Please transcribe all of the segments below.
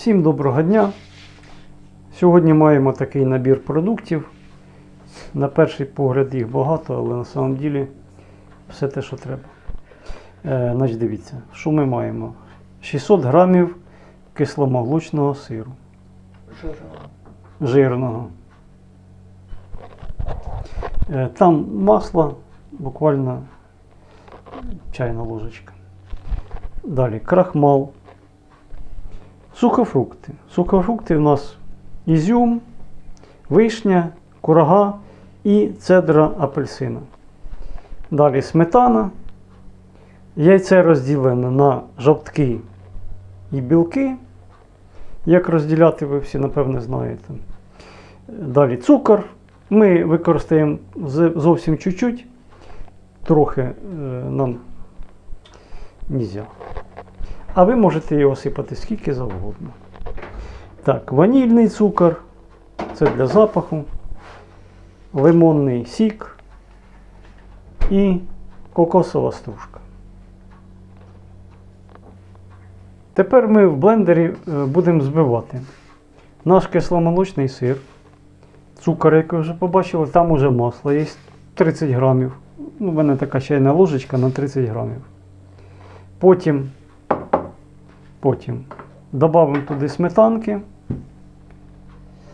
Всім доброго дня. Сьогодні маємо такий набір продуктів. На перший погляд їх багато, але на самом ділі все те, що треба. Е, значить, дивіться, що ми маємо? 600 грамів кисломолочного сиру. Жирного. Е, там масло, буквально чайна ложечка. Далі крахмал. Сухофрукти. Сухофрукти у нас ізюм, вишня, курага і цедра апельсина. Далі сметана. Яйце розділене на жовтки і білки. Як розділяти, ви всі, напевне, знаєте. Далі цукор. Ми використаємо зовсім чуть-чуть. Трохи е, нам нельзя. А ви можете його сипати скільки завгодно. Так, ванільний цукор. Це для запаху. Лимонний сік і кокосова стружка. Тепер ми в блендері е, будемо збивати наш кисломолочний сир, цукор, який вже побачили, там уже масло є 30 грамів. У мене така чайна ложечка на 30 грамів. Потім, потім додамо туди сметанки,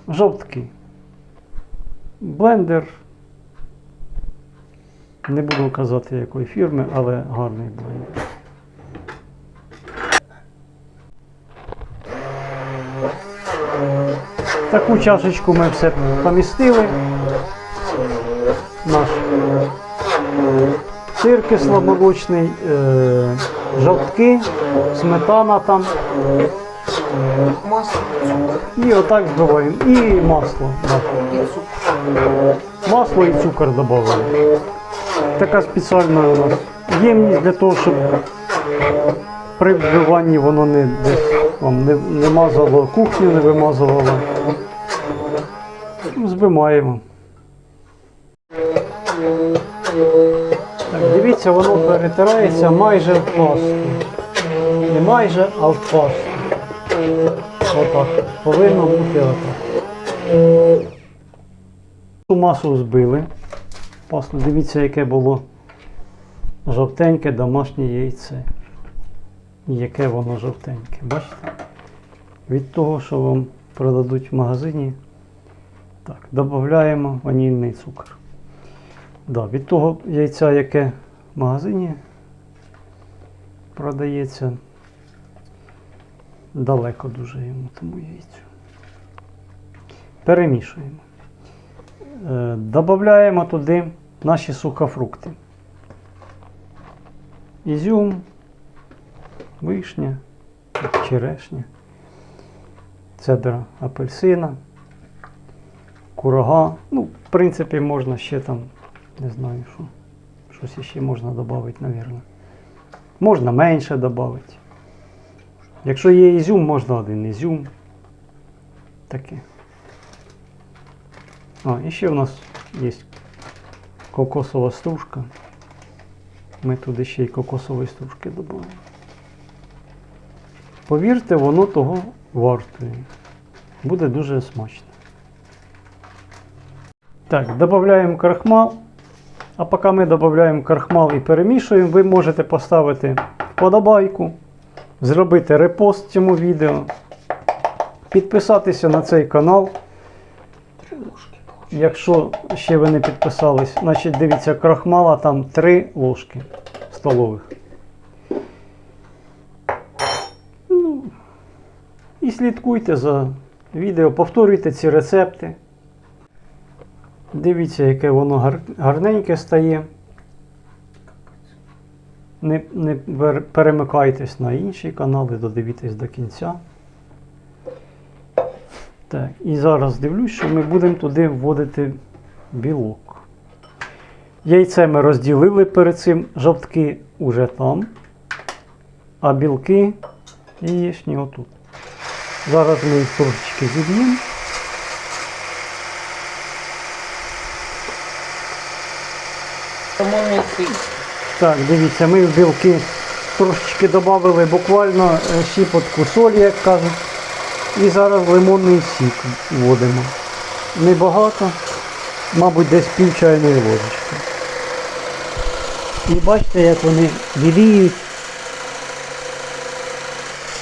жовтки, блендер. Не буду казати якої фірми, але гарний блендер. Таку чашечку ми все помістили. Наш сир кисломолочний, е, жовтки, сметана там. І отак збиваємо. І масло. Масло і цукор додали. Така спеціальна у нас ємність для того, щоб при вбиванні воно не, десь, вам не, не мазало кухню, не вимазувало. Збиваємо. Так, дивіться, воно перетирається майже в пасту. Не майже, а в пасту. Отак. Повинно бути отак. Ту масу збили. Пасту, дивіться, яке було жовтеньке домашнє яйце. Яке воно жовтеньке. Бачите? Від того, що вам продадуть в магазині. Так, додаємо ванільний цукор. Да, від того яйця, яке в магазині продається, далеко дуже йому тому яйцю. Перемішуємо. Е, Добавляємо туди наші сухофрукти. Ізюм, вишня, черешня, цедра апельсина, курага. Ну, в принципі, можна ще там, не знаю, що. Щось ще можна додати, мабуть. Можна менше додати. Якщо є ізюм, можна один ізюм. Таке. А, і ще у нас є кокосова стружка. Ми туди ще й кокосової стружки додаємо. Повірте, воно того вартує. Буде дуже смачно. Так, додаємо крахмал. А поки ми додаємо крахмал і перемішуємо, ви можете поставити вподобайку, зробити репост цьому відео, підписатися на цей канал. Якщо ще ви не підписались, значить дивіться, крахмала там 3 ложки столових. Ну, і слідкуйте за відео, повторюйте ці рецепти. Дивіться, яке воно гарненьке стає. Не, не перемикайтесь на інші канали, додивіться до кінця. Так, і зараз дивлюсь, що ми будемо туди вводити білок. Яйце ми розділили перед цим, жовтки уже там, а білки яєчні отут. Зараз ми їх трошечки зіб'ємо. Тому м'який. Так, дивіться, ми в білки трошечки додали буквально е, щіпотку солі, як кажуть. І зараз лимонний сік вводимо. Небагато, мабуть, десь пів чайної ложечки. І бачите, як вони біліють.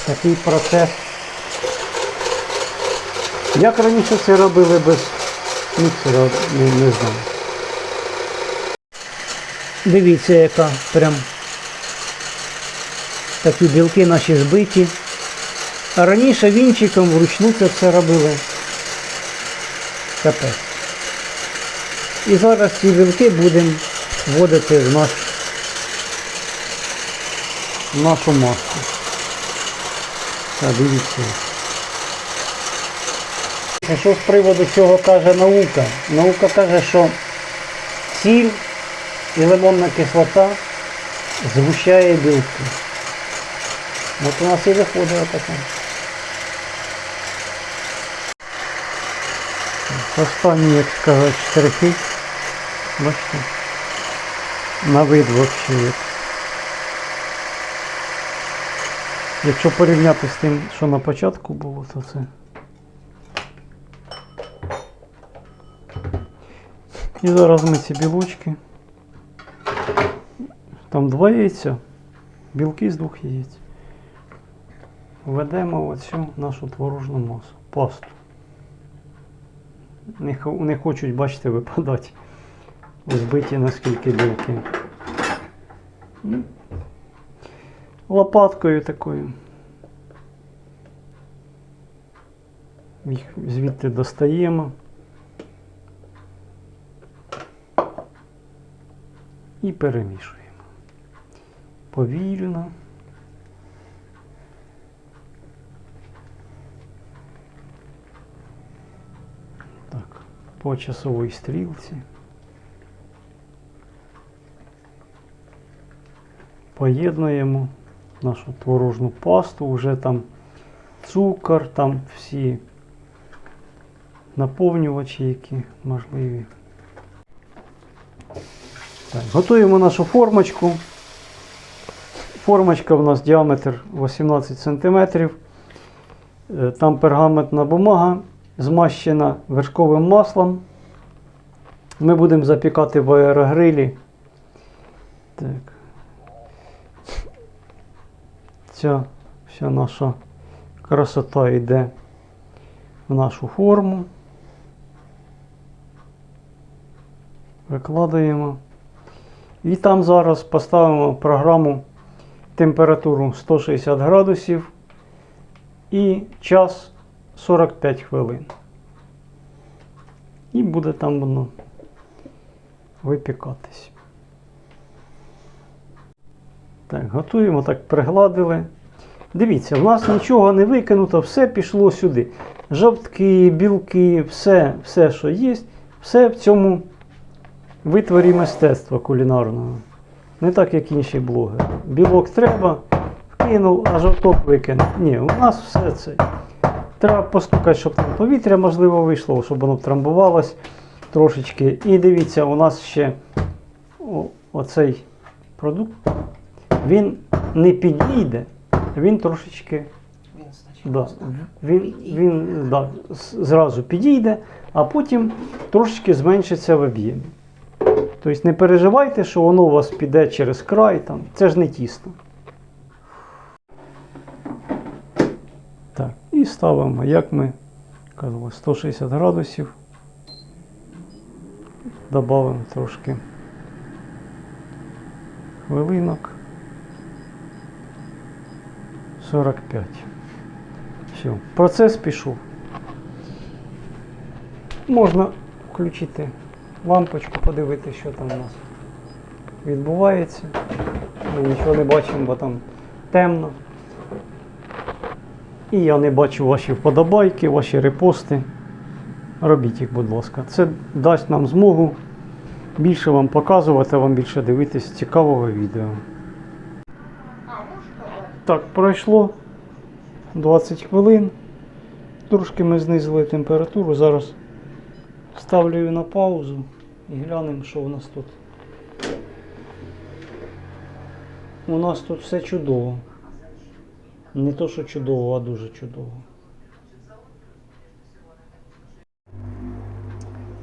Такий процес. Як раніше це робили без міксера, не, не знаю. Дивіться, яка прям такі білки наші збиті. А раніше вінчиком вручну це все робили. Капець. І зараз ці білки будемо вводити в, наш, в нашу масу. Так, дивіться. Що з приводу цього каже наука? Наука каже, що сіль і лимонна кислота згущає білки. От у нас і виходить отаке. Останні, як сказати, штрихи. Бачите? На вид взагалі. Якщо порівняти з тим, що на початку було, то це. І зараз ми ці білочки. Там два яйця. Білки з двох яєць. Введемо оцю нашу творожну масу. Пасту. Не, не хочуть, бачите, випадати. Збиті наскільки білки. Лопаткою такою. Їх звідти достаємо. І перемішуємо. Повільно. Так, по часовій стрілці. Поєднуємо нашу творожну пасту, вже там цукор, там всі наповнювачі, які можливі. Так, готуємо нашу формочку. Формочка у нас діаметр 18 см. Е, Там пергаментна бумага змащена вершковим маслом. Ми будемо запікати в аерогрилі. Так. Ця вся наша красота йде в нашу форму. Викладаємо. І там зараз поставимо програму температуру 160 градусів і час 45 хвилин. І буде там воно випікатись. Так, готуємо, так пригладили. Дивіться, в нас нічого не викинуто, все пішло сюди. Жовтки, білки, все, все, що є, все в цьому витворі мистецтва кулінарного. Не так, як інші блогери. Білок треба, вкинув, а жовток викинув. Ні, у нас все це. Треба постукати, щоб там повітря, можливо, вийшло, щоб воно трамбувалось трошечки. І дивіться, у нас ще о- оцей продукт, він не підійде, він трошечки Да. Він, він да, зразу підійде, а потім трошечки зменшиться в об'ємі. Тобто не переживайте, що воно у вас піде через край, там. це ж не тісно. Так, і ставимо, як ми казали, 160 градусів. Добавимо трошки хвилинок. 45. Все, процес пішов. Можна включити лампочку, подивитися, що там у нас відбувається. Ми нічого не бачимо, бо там темно. І я не бачу ваші вподобайки, ваші репости. Робіть їх, будь ласка. Це дасть нам змогу більше вам показувати, вам більше дивитись цікавого відео. Так, пройшло 20 хвилин. Трошки ми знизили температуру. Зараз Ставлю її на паузу і глянемо, що у нас тут. У нас тут все чудово. Не то, що чудово, а дуже чудово.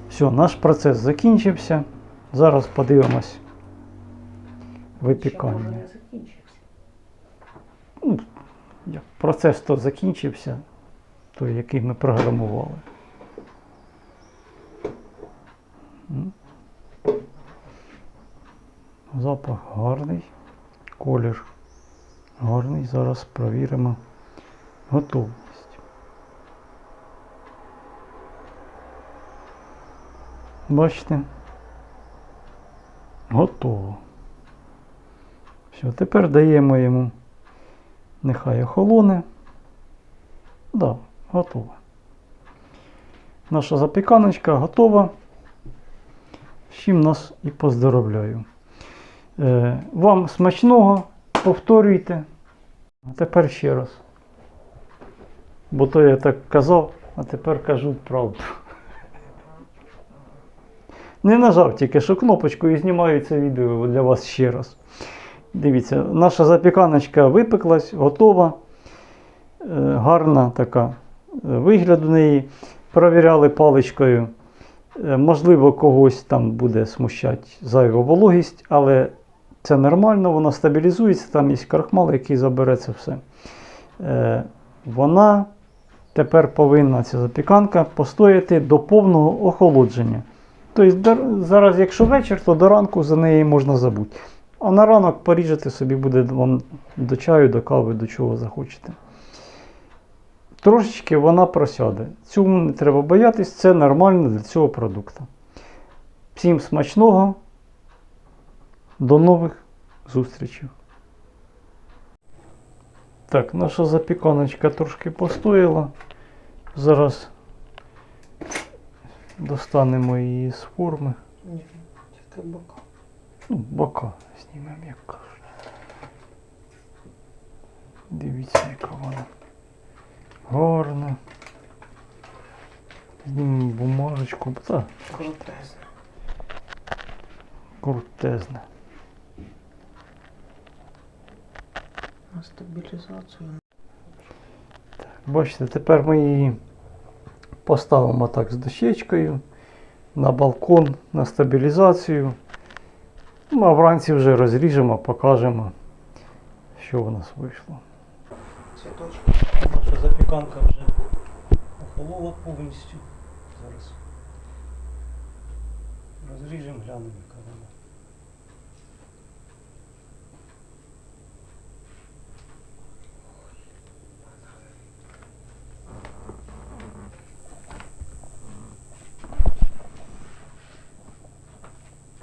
Все, наш процес закінчився. Зараз подивимось випікання. Ну, Процес то закінчився, той, який ми програмували. Запах гарний, колір гарний. Зараз провіримо готовність. Бачите? Готово. Все, тепер даємо йому Нехай охолоне. Да, готово. Наша запіканочка готова. З нас і поздоровляю. Е, вам смачного, повторюйте. А тепер ще раз. Бо то я так казав, а тепер кажу правду. Не нажав тільки що кнопочку і знімаю це відео для вас ще раз. Дивіться, наша запіканочка випеклась, готова. Е, Гарна така е, вигляд у неї. Провіряли паличкою. Е, Можливо, когось там буде смущати зайва вологість, але це нормально, вона стабілізується, там є крахмал, який забере це все. Е, Вона тепер повинна, ця запіканка, постояти до повного охолодження. Тобто зараз, якщо вечір, то до ранку за неї можна забути. А на ранок поріжете собі буде вам до чаю, до кави, до чого захочете. Трошечки вона просяде. Цьому не треба боятись, це нормально для цього продукту. Всім смачного. До нових зустрічей. Так, наша запіканочка трошки постояла. Зараз достанемо її з форми. Ні, тільки бока. Ну, бока знімемо, як кажуть. Дивіться, яка вона гарна. Бумажечку. Та, Крутезна. крутезна. На стабілізацію. Бачите, тепер ми її поставимо так з дощечкою на балкон, на стабілізацію. Ну, а вранці вже розріжемо, покажемо, що в нас вийшло. Цвіточки. Наша запіканка вже охолола повністю. Зараз розріжемо, глянемо, яка вона.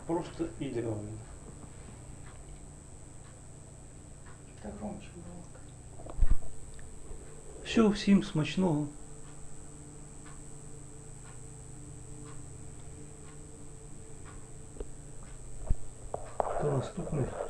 Просто ідеально. Так громче було. Все, всім смачного. До наступних